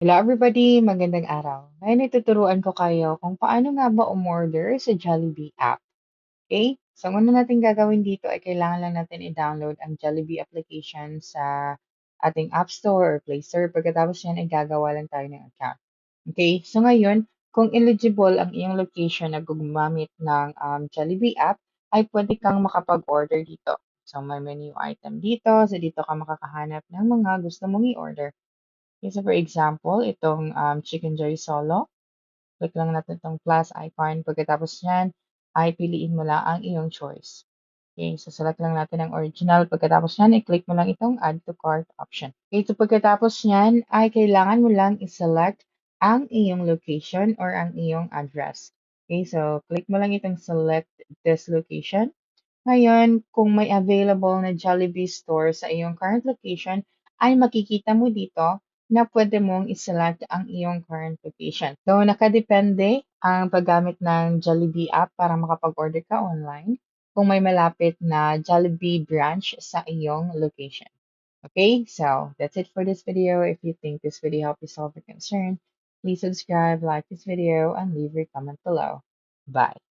Hello everybody, magandang araw. Ngayon ituturuan ko kayo kung paano nga ba umorder sa Jollibee app. Okay? So, ang una natin gagawin dito ay kailangan lang natin i-download ang Jollibee application sa ating App Store or Play Store. Pagkatapos yan, ay gagawa lang tayo ng account. Okay? So, ngayon, kung eligible ang iyong location na gumamit ng um, Jollibee app, ay pwede kang makapag-order dito. So, may menu item dito. So, dito ka makakahanap ng mga gusto mong i-order. So for example, itong um, Chicken Joy Solo. Click lang natin itong plus icon. Pagkatapos niyan, ay piliin mo lang ang iyong choice. Okay, so select lang natin ang original. Pagkatapos niyan, i-click mo lang itong add to cart option. Okay, so pagkatapos niyan, ay kailangan mo lang i-select ang iyong location or ang iyong address. Okay, so click mo lang itong select this location. Ngayon, kung may available na Jollibee store sa iyong current location, ay makikita mo dito na pwede mong i-select ang iyong current location. So, nakadepende ang paggamit ng Jollibee app para makapag-order ka online kung may malapit na Jollibee branch sa iyong location. Okay, so that's it for this video. If you think this video helped you solve your concern, please subscribe, like this video, and leave your comment below. Bye.